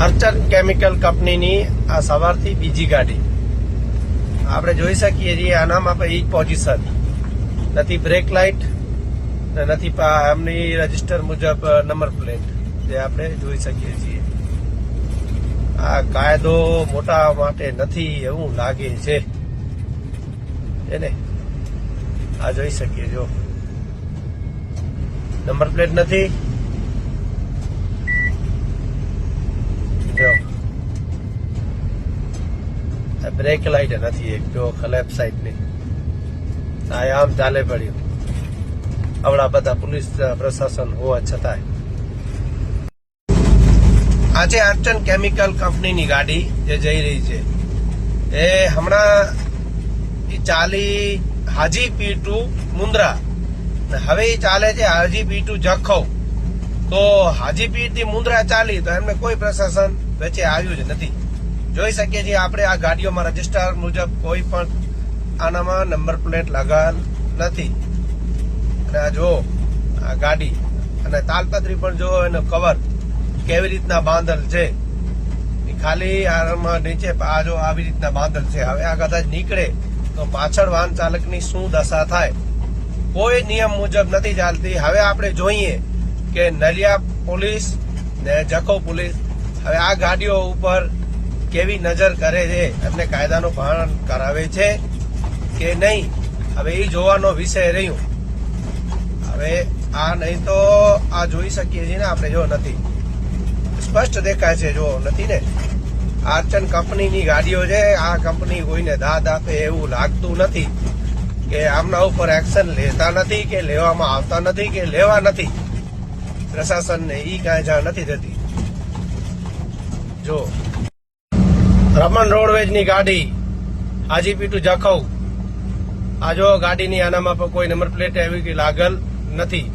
અર્ચન કેમિકલ કંપનીની આ સવારથી બીજી ગાડી. આપણે જોઈ શકીએ છીએ આનામાં એ ઈ પોઝિશન. નથી બ્રેક લાઇટ ને નથી એમની રજિસ્ટર મુજબ નંબર પ્લેટ. જે આપણે જોઈ શકીએ છીએ. આ કાયદો મોટા માટે નથી એવું લાગે છે. એને આ જોઈ શકીએ, જો. નંબર પ્લેટ નથી. બ્રેક લાઇટ નથી, એક જો લેફ્ટ સાઈડની. આ આમ ચાલે પડ્યું. આવડા બધા પોલીસ પ્રશાસન હોવા છતાંય. આજે આર્ટન કેમિકલ કંપનીની ગાડી જે જઈ રહી છે. એ હમણાં ચાલી હાજી પી ટુ મુન્દ્રા હવે એ ચાલે છે હાજી પી ટુ જખૌ. તો હાજી પી મુન્દ્રા ચાલી, તો એમને કોઈ પ્રશાસન વચ્ચે આવ્યું જ નથી. જોઈ શકીએ છીએ આપણે આ ગાડીઓમાં રજિસ્ટર મુજબ કોઈ પણ આનામાં નંબર પ્લેટ લગાવેલ નથી. અને આ જો આ ગાડી. અને તાલપત્રી પણ જો એનો કવર કેવી રીતના બાંધલ છે. ખાલી આમાં નીચે આ જો આવી રીતના બાંધલ છે. હવે આ કદાચ નીકળે તો પાછળ વાહન ચાલકની શું દશા થાય? કોઈ નિયમ મુજબ નથી ચાલતી. હવે આપણે જોઈએ કે નલિયા પોલીસ ને જખો પોલીસ. હવે આ ગાડીઓ ઉપર કેવી નજર કરે છે, એમને કાયદાનું ભાન કરાવે છે કે નહીં, હવે એ જોવાનો વિષય રહ્યું. હવે આ નહીં તો આ જોઈ શકીએ છીએ ને આપણે, જો નથી. સ્પષ્ટ દેખાય છે, જો નથી ને. આર્ચન કંપનીની ગાડીઓ છે, આ કંપની કોઈને દાદ આપે એવું લાગતું નથી કે આમના ઉપર એક્શન લેતા નથી કે લેવામાં આવતા નથી કે લેવા નથી. પ્રશાસનને ઈ કાંઈ જાણ નથી થતી જો. રમણ રોડવેજની ગાડી હાજીપી ટુ જખૌ. આ જો ગાડીની આનામાં પણ કોઈ નંબર પ્લેટ એવી કે લાગલ નથી.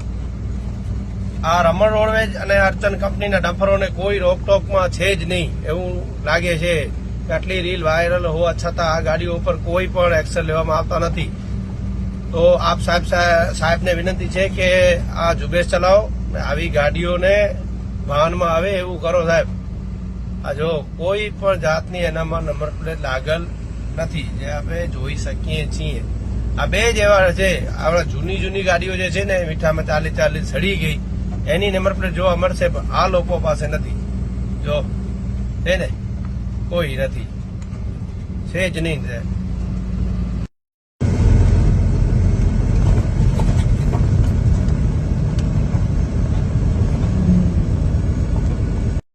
આ રમણ રોડવેજ અને અર્ચન કંપનીના ડફરોને કોઈ રોકટોકમાં છે જ નહીં એવું લાગે છે આટલી રીલ વાયરલ હોવા છતાં આ ગાડીઓ ઉપર કોઈ પણ એક્શન લેવામાં આવતા નથી. તો આપ સાહેબ સાહેબને વિનંતી છે કે આ ઝુંબેશ ચલાવો આવી ગાડીઓને વાહનમાં આવે એવું કરો સાહેબ. આ જો કોઈ પણ જાતની એનામાં નંબર પ્લેટ લાગલ નથી, જે આપણે જોઈ શકીએ છીએ. આ બે જ એવા છે, આપણા જૂની જૂની ગાડીઓ જે છે ને, મીઠામાં ચાલી ચાલી સડી ગઈ, એની નંબર પ્લેટ જોવા મળશે પણ આ લોકો પાસે નથી, જો, છે ને, કોઈ નથી. છે જ નહીં